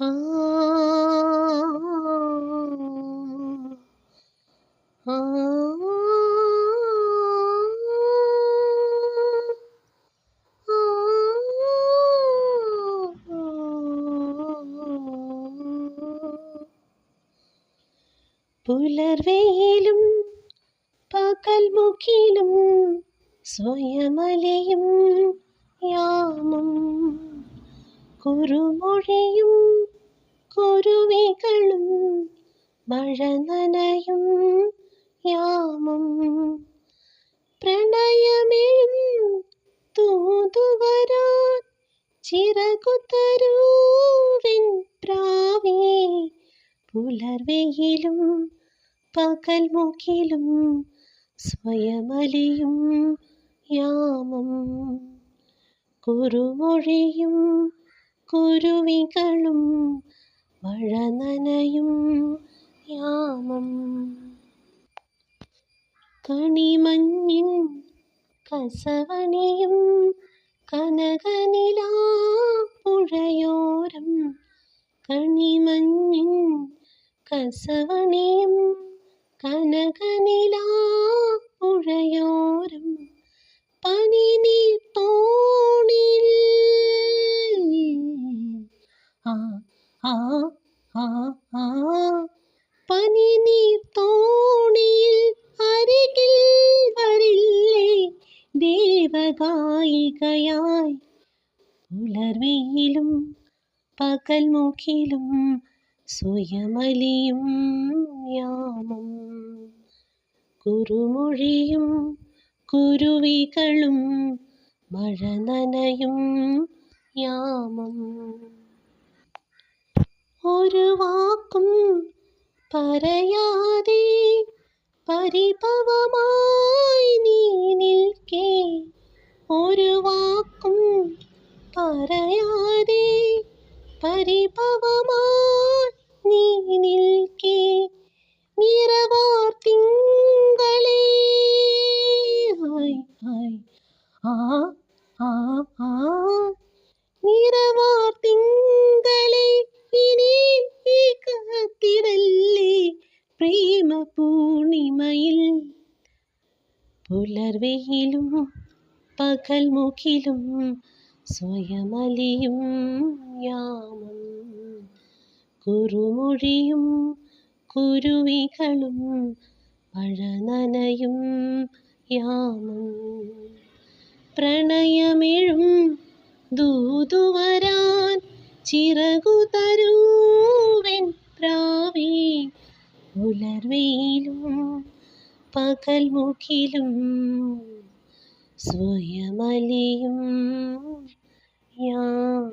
ആ പകൽ മുക്കിലും സ്വയമലയും യാമം കുറുമൊഴിയും കുരുവികളും മഴ നനയും യാമം. പ്രണയമെഴും തൂതുവരാൻ ചിറകുത്തരൂവിൻ പ്രാവേ പുലർവെയിലും പകൽ മുക്കിലും സ്വയമലിയും യാമം. കുറുമൊഴിയും കുരുവികളും മഴ നനയും യാമം. കണിമഞ്ഞിൻ കസവണിയും കനകനിലാ പുഴയോരം. കണിമഞ്ഞിൻ കസവണിയും കനകനിലാ പനിനീർ തോണിയിൽ അരികിൽ വരില്ലേ ദേവഗായികയായി പുലർവെയിലും പകൽമുഖിലും സ്വയമലിയും യാമം. കുറുമൊഴിയും കുരുവികളും മഴ നനയും യാമം. ഒരു വാക്കും പറയാതെ പരിഭവമായി നീ നിൽക്കേ. ഒരു വാക്കും പറയാതെ പരിഭവമായി നീ നിൽക്കേ. നിറവാർ ആ ആ ആ നിറവാർ പൂർണിമയിൽ പുലർവെയിലും പകൽ മുഖിലും സ്വയമലിയും യാമം. കുറുമൊഴിയും കുരുവികളും പഴനനയും യാമം. പ്രണയമെഴും ദൂതുവരാൻ ചിറകു പകൽ മുഖിലും സ്വയമലിയും യാം